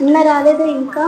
నిన్న రాలేదు ఇంకా.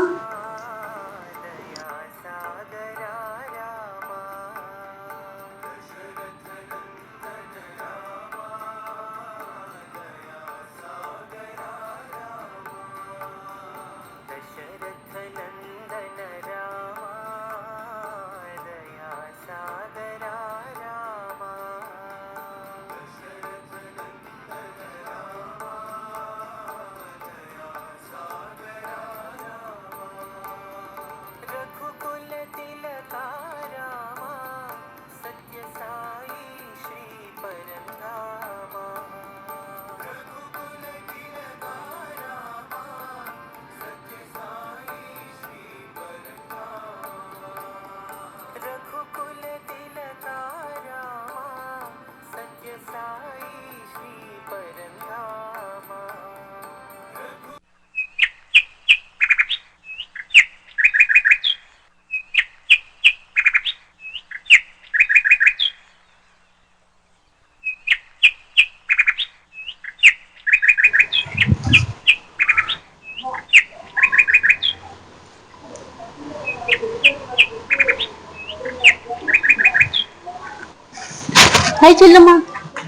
హాయ్ చెల్లమ్మ.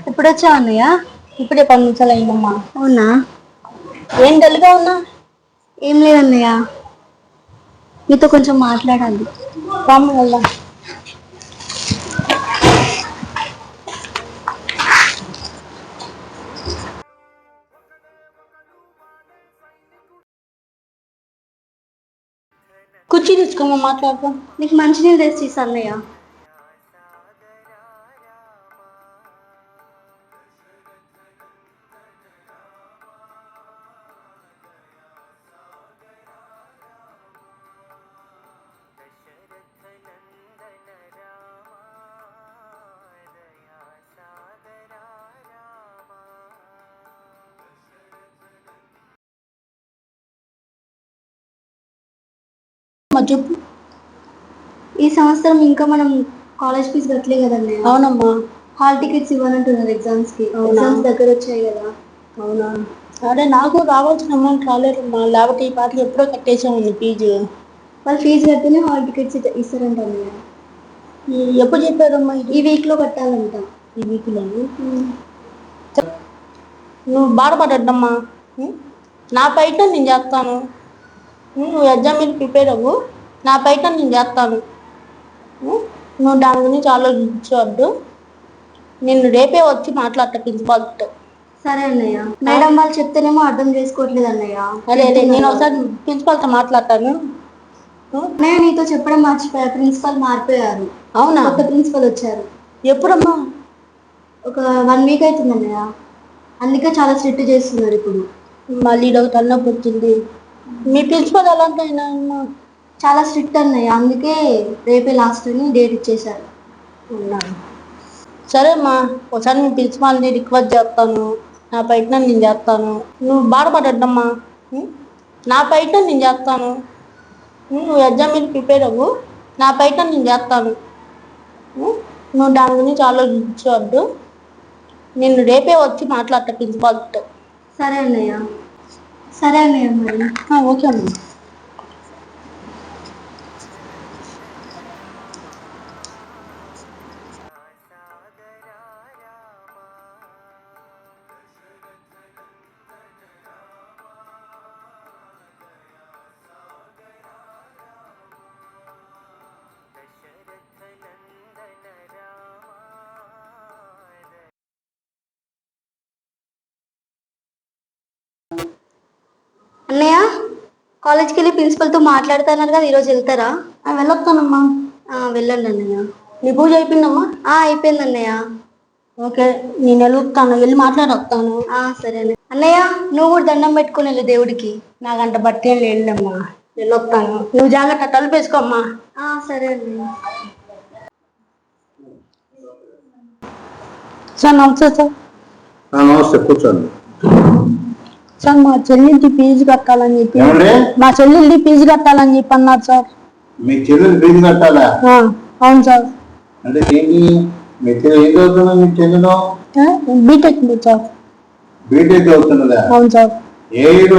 ఎప్పుడు వచ్చావు అన్నయ్య? ఇప్పుడే పది నిమిషాలు అయిందమ్మా. అవునా? ఏం డల్గా ఉన్నా? ఏం లేదన్నయ్య మీతో కొంచెం మాట్లాడాలి. రామ్మ వెళ్దాం. కుర్చీ తీసుకోమా మాట్లాడదాం. నీకు మంచినీళ్ళు తెచ్చి ఇస్తా అన్నయ్య. అమ్మా చెప్పు ఈ సంవత్సరం ఇంకా మనం కాలేజ్ ఫీజు కట్టలే కదన్నయ్య అవునమ్మా. హాల్ టికెట్స్ ఇవ్వాలంటున్నారు ఎగ్జామ్స్కి? ఎగ్జామ్స్ దగ్గర వచ్చాయి కదా. అవునా? అదే నాకు రావాల్సిన అమౌంట్ రాలేదమ్మా లేకపోతే ఈ పాటలు ఎప్పుడో కట్టేసాము ఫీజు. వాళ్ళు ఫీజు కడితేనే హాల్ టికెట్స్ ఇస్తారంట ఎప్పుడు చెప్పారమ్మా ఇది? ఈ వీక్లో కట్టాలంట. ఈ వీక్లో నువ్వు బాధపడద్దమ్మా. ఉం? నా బయట నేను చేస్తాను? నువ్వు ఎగ్జామ్ మీద ప్రిపేర్ అవ్వు. నా బయట నేను చేస్తాను? నువ్వు దాని గురించి ఆలోచించవద్దు నిన్ను రేపే వచ్చి మాట్లాడతా ప్రిన్సిపాల్తో సరే అన్నయ్య. మేడం వాళ్ళు చెప్తేనేమో అర్థం చేసుకోవట్లేదు అన్నయ్య. అదే అదే నేను ఒకసారి ప్రిన్సిపాల్తో మాట్లాడతాను? నేను నీతో చెప్పడం మర్చిపోయా ప్రిన్సిపల్ మారిపోయారు. అవునా? కొత్త ప్రిన్సిపల్ వచ్చారు. ఎప్పుడమ్మా? ఒక వన్ వీక్ అవుతుంది అన్నయ్య. అందుకే చాలా స్ట్రిక్ట్ చేస్తున్నారు ఇప్పుడు. మళ్ళీ ఇది ఒక తలనొప్పి వచ్చింది. మీ ప్రిన్సిపల్ ఎలాగైనా అమ్మా చాలా స్ట్రిక్ట్ అన్నయ్య. అందుకే రేపే లాస్ట్ అని డేట్ ఇచ్చేశారు. సరే అమ్మా ఒకసారి మీ ప్రిన్సిపాల్ని రిక్వెస్ట్ చేస్తాను. నా బయట నేను చేస్తాను. నువ్వు బాధపడద్దమ్మా. నా బయట నేను చేస్తాను. నువ్వు ఎగ్జామ్ మీద ప్రిపేర్ అవ్వు. నా బయట నేను చేస్తాను. నువ్వు దాని గురించి ఆలోచించవద్దు నేను రేపే వచ్చి మాట్లాడతా ప్రిన్సిపాల్తో సరే అన్నయ్య. సరే అన్నయ్య మరి. ఓకే అమ్మా అన్నయ్య కాలేజ్కి వెళ్ళి ప్రిన్సిపల్తో మాట్లాడుతున్నారు కదా ఈరోజు వెళ్తారా? వెళ్ళొస్తానమ్మా. ఆ, వెళ్ళండి అన్నయ్య. నీ పూజ అయిపోయిందమ్మా? ఆ, అయిపోయింది అన్నయ్య. ఓకే నేను వెళ్తాను. వెళ్ళి మాట్లాడొస్తాను. ఆ, సరే అన్నయ్య. అన్నయ్య నువ్వు కూడా దండం పెట్టుకుని వెళ్ళు దేవుడికి. నాకంట బట్టి లేదమ్మా వెళ్ళొస్తాను. నువ్వు జాగ్రత్త తలుపు వేసుకోమ్మా ఆ, సరే అన్నయ్య. సార్ నమస్తే సార్. ఆ, నమస్తే కూర్చోండి. సార్ మా చెల్లికి ఫీజు కట్టాలని చెప్పి. ఏమండి మా చెల్లెల్ని ఫీజు కట్టాలని చెప్పి అన్నారు సార్. మీ చెల్లెలు ఫీజు కట్టాలా? ఆ, అవును సార్. అంటే ఏంటి? మీ చెల్లెలు ఏం చదువుతున్నా మీ చెల్లెలు? BTech sir. బీటెక్ చదువుతున్నదా అవును సార్. ఏ ఇయర్?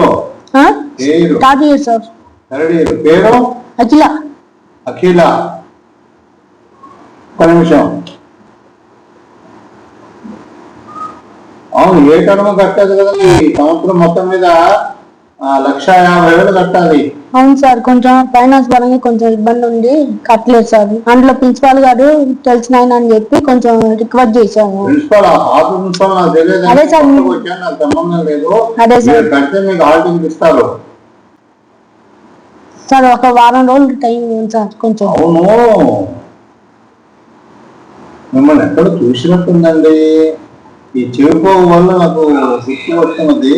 ఏ year? Third year sir. Third year. పేరు? అఖిల. అఖిల. ఒక నిమిషం. అవును ఏ టర్మ్ కట్టదు కదా సంవత్సరం మొత్తం మీద? ఆ, లక్ష యాభై వేలు కట్టాలి. అవును సార్ కొంచెం ఫైనాన్స్ పరంగా కొంచెం ఇబ్బంది ఉంది. కట్టలేదు సార్. అందులో ప్రిన్సిపాల్ గారు తెలిసిన ఆయన అని చెప్పి కొంచెం రిక్వెస్ట్ చేశాను ప్రిన్సిపల్ ఆ ప్రిన్సిపల్ నాకు తెలియదు. అదే సార్. నాకు సంబంధం లేదు. అదే సార్. కడితే మీకు ఇస్తారు సార్ ఒక వారం రోజులు టైం ఇవ్వండి సార్ కొంచెం. అవును. మిమ్మల్ని ఎక్కడ చూసినట్టుందండి? ఈ చెవిపో వల్ల నాకు గుర్తు వస్తున్నది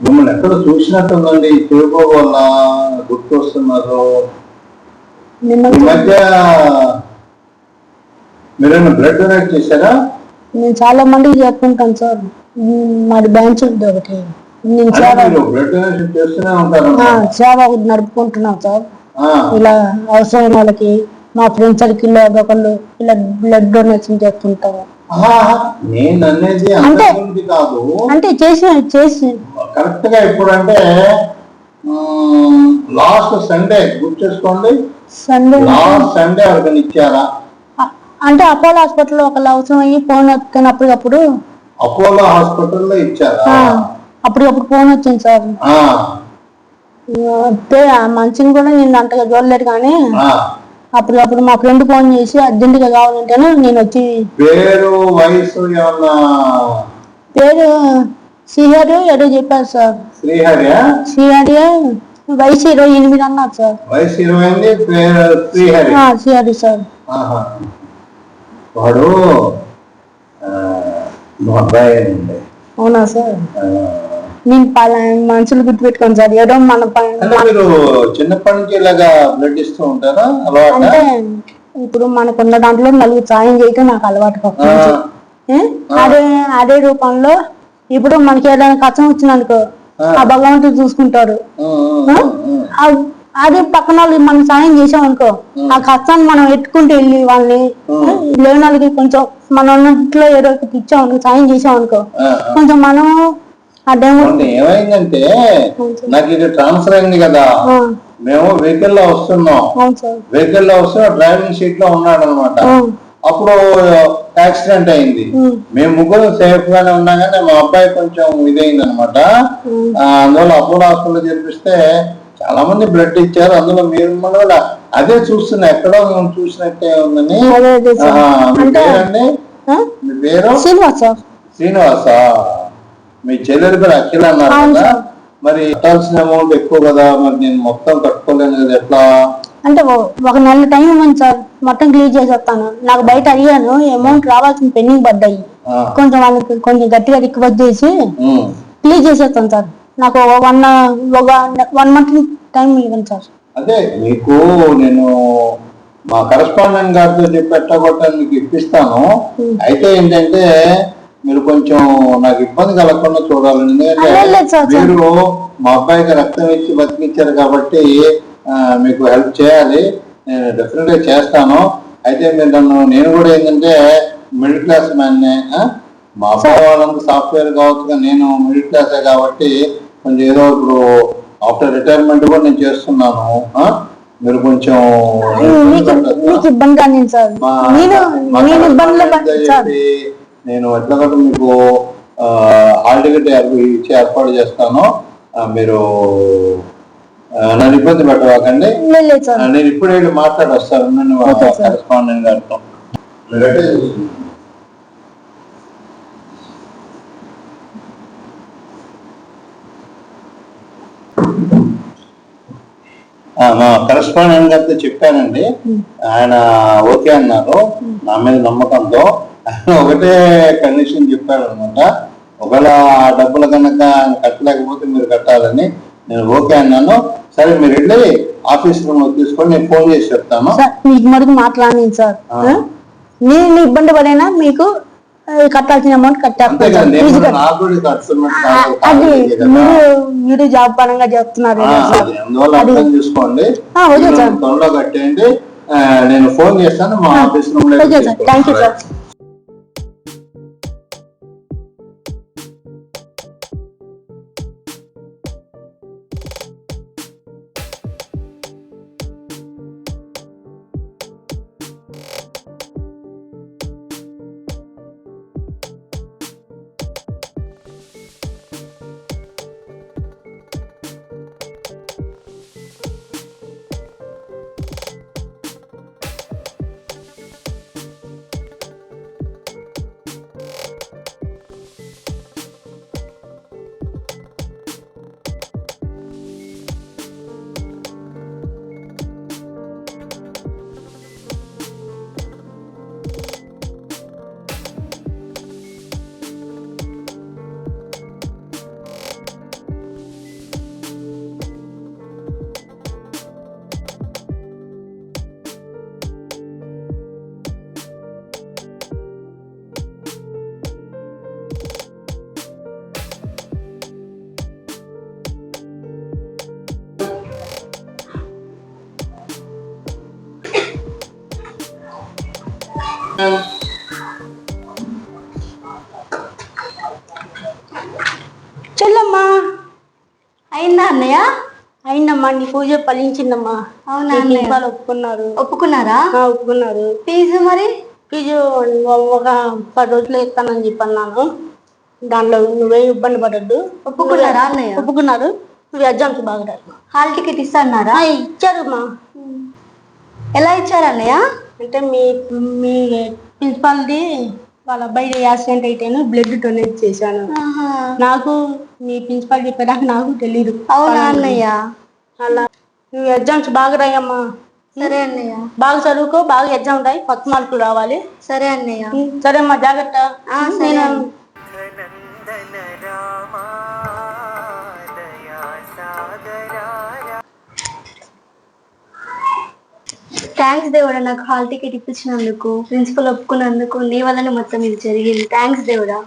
మిమ్మల్ని ఎక్కడ చూసినట్టుందండి ఈ చెవిపో వల్ల గుర్తు వస్తున్నారు ఈ మధ్య మీరేమైనా బ్లడ్ డొనేట్ చేశారా? నేను చాలా మందికి చెప్పుకుంటాను సార్. మాది బ్యాంచ్ ఉంది ఒకటి. నేను సేవ బ్లడ్ డొనేషన్ చేస్తూనే ఉంటారు ఆ, సేవ ఒకటి నడుపుకుంటున్నాను సార్. ఇలా అవసరమైన వాళ్ళకి మా ఫ్రెండ్ సర్కిల్లో ఒకళ్ళు ఇలా బ్లడ్ డొనేషన్ చేస్తుంటాము నేను అనేది అంటే- కాదు. అంటే చేసిన చేసి కరెక్ట్గా ఎప్పుడంటే లాస్ట్ సండే గుర్తు చేసుకోండి. సండే లాస్ట్ సండే ఎవరికైనా ఇచ్చారా? అంటే అపోలో హాస్పిటల్లో ఒకళ్ళు అవసరం అయ్యి ఫోన్ ఎత్తుకొని అప్పటికప్పుడు అపోలో హాస్పిటల్లో ఇచ్చారా? అప్పటికప్పుడు ఫోన్ వచ్చింది సార్. మనిషిని కూడా నేను అంతగా చూడలేదు కానీ ఆ. అప్పటికప్పుడు మా ఫ్రెండ్ ఫోన్ చేసి అర్జెంటుగా కావాలంటేనే నేను వచ్చి పేరు వయసు పేరు శ్రీహరి ఏదో చెప్పారు సార్. శ్రీహరి శ్రీహరి వయసు ఇరవై ఎనిమిది అన్నారు సార్. వయసు ఇరవై ఎనిమిది పేరు శ్రీహరి. ఆ, శ్రీహరి సార్. వాడు మా అబ్బాయి అవునా సార్? నేను పలా మనుషులు గుర్తుపెట్టుకోండి సార్ ఏదో మన ప- అంటే మీరు చిన్నప్పటి నుంచి ఇలాగా బ్లడ్ ఇస్తూ ఉంటారా? అలవాట? అంటే ఇప్పుడు మనకున్న దాంట్లో నలుగురు సాయం చేయటం నాకు అలవాటు పక్క నుంచి. ఏ? అదే అదే రూపంలో ఇప్పుడు మనకి ఏదైనా కష్టం వచ్చిందనుకో ఆ. భగవంతుడు చూసుకుంటాడు. ఆ? ఆ- అదే పక్కన వాళ్ళు మనం సాయం చేసాం అనుకో ఆ కష్టాన్ని మనం ఎత్తుకుంటూ వెళ్ళి వాళ్ళని? లేని వాళ్ళకి కొంచెం మన ఉన్నట్లో ఏదో ఒకటి ఇచ్చాం అనుకో సాయం చేసాం అనుకో కొంచెం మనం ఏమైందంటే నాకు ఇది ట్రాన్స్ఫర్ అయింది కదా. మేము వెహికల్లో వస్తున్నాం వెహికల్లో వస్తున్న డ్రైవింగ్ సీట్లో ఉన్నాడు అనమాట అప్పుడు యాక్సిడెంట్ అయింది. మేము ముగ్గురు సేఫ్ గానే ఉన్నాం కానీ మా అబ్బాయి కొంచెం ఇదైంది అనమాట. అందువల్ల అపోలో హాస్పిటల్ చేర్పిస్తే చాలా మంది బ్లడ్ ఇచ్చారు. అందులో మీరు కూడా అదే చూస్తున్నా. ఎక్కడో మేము చూసినట్టే ఉందని. పేరండి? శ్రీనివాస్ శ్రీనివాస? మీ చెల్లెలు పేరు అఖిల అన్నారు అవును కదా సార్. మరి కట్టాల్సిన అమౌంట్ ఎక్కువ కదా మరి నేను మొత్తం కట్టుకోలేను కదా ఎట్లా? అంటే ఓ- ఒక నెల టైం ఇవ్వండి సార్ మొత్తం క్లియర్ చేసేస్తాను నాకు బయట అడిగాను అమౌంట్ రావాల్సిన పెండింగ్ పడ్డాయి. ఆ, కొంచెం వాళ్ళకి కొంచెం గట్టిగా రిక్వెస్ట్ చేసి ఉమ్. క్లియర్ చేసేస్తాను సార్. నాకు వన్ ఒక వన్ మంత్ టైం ఇవ్వండి సార్. అదే మీకు నేను మా కరెస్పాండెంట్ గారితో చెప్పి ఎట్టగొట్టాను మీకు ఇప్పిస్తాను. అయితే ఏంటంటే మీరు కొంచెం నాకు ఇబ్బంది కలగకుండా చూడాలి ఎందుకంటే అదే లేదు సార్, సార్. మీరు మా అబ్బాయికి రక్తం ఇచ్చి బతికిచ్చారు కాబట్టి మీకు హెల్ప్ చేయాలి. నేను డెఫినెట్గా చేస్తాను. అయితే మీరు నన్ను నేను కూడా ఏంటంటే మిడిల్ క్లాస్ మ్యాన్ మా అబ్బాయి వాళ్ళంతా సాఫ్ట్వేర్ కావచ్చు నేను మిడిల్ క్లాసే కాబట్టి కొంచెం ఏదో ఇప్పుడు ఆఫ్టర్ రిటైర్మెంట్ కూడా నేను చేస్తున్నాను? మీరు కొంచెం ఇబ్బంది నేను మా నేను ఇబ్బందులు correspondent పడ- తో సార్ చెప్పి నేను ఎట్లా కూడా మీకు హాల్ టికెట్ ఇచ్చి ఏర్పాటు చేస్తాను. మీరు నన్ను ఇబ్బంది పెట్టవాకండి. నేను ఇప్పుడు వెళ్ళి మాట్లాడి వస్తాను నన్ను. కరెస్పాండెంట్ గారితో. మీరైతే ఆ, మా కరెస్పాండెంట్ గారితో చెప్పానండి. ఆయన ఓకే అన్నారు. నా మీద నమ్మకంతో. ఒకటే కండిషన్ చెప్పాడు అనమాట ఒకవేళ ఆ డబ్బులు కనుక కట్టలేకపోతే మీరు కట్టాలని నేను ఓకే అన్నాను. సరే మీరు వెళ్ళి ఆఫీస్ రూమ్ తీసుకొని నేను ఫోన్ చేసి చెప్తాను. మీకు మటుకు మాట్లాడలేదు సార్? నేను ఇబ్బంది పడైనా? మీకు కట్టాల్సిన అమౌంట్ అది. మీరు మీరు జాబ్ పరంగా అర్థం చేసుకోండి. మీరు. త్వరలో కట్టేయండి. నేను ఫోన్ చేస్తాను మా office room thank you sir. చెల్లమ్మా. అయిందా అన్నయ్య? అయిందమ్మా నీ పూజ ఫలించిందమ్మా. అవునా అన్నయ్య? వాళ్ళు ఒప్పుకున్నారు. ఒప్పుకున్నారా? ఒప్పుకున్నారు. ఫీజు మరి? ఫీజు ఒక పది రోజులు ఇస్తానని చెప్పన్నాను. దానిలో నువ్వే ఇబ్బంది పడద్దు. ఒప్పుకున్నారా అన్నయ్య? ఒప్పుకున్నారు. నువ్వు ఎగ్జామ్స్ బాగా హాల్ టికెట్ ఇస్తా అన్నారా ఇచ్చారు మా ఎలా ఇచ్చారు అన్నయ్య? అంటే మీ మీ ప్రిన్సిపాల్ది వాళ్ళ అబ్బాయి యాక్సిడెంట్ అయితేనే బ్లడ్ డొనేట్ చేశాను. నాకు మీ ప్రిన్సిపాల్ చెప్పేదాకా నాకు తెలియదు అవునా అన్నయ్య? అలా. నువ్వు ఎగ్జామ్స్ బాగా రాయమ్మా. సరే అన్నయ్య. బాగా చదువుకో బాగా ఎగ్జామ్ రాయి కొత్త మార్కులు రావాలి. సరే అన్నయ్య. సరే అమ్మా జాగ్రత్త. నేను థ్యాంక్స్ దేవుడా నాకు హాల్ టికెట్ ఇప్పించినందుకు ప్రిన్సిపల్ ఒప్పుకున్నందుకు నీ వల్లనే మొత్తం ఇది జరిగింది. థ్యాంక్స్ దేవుడా.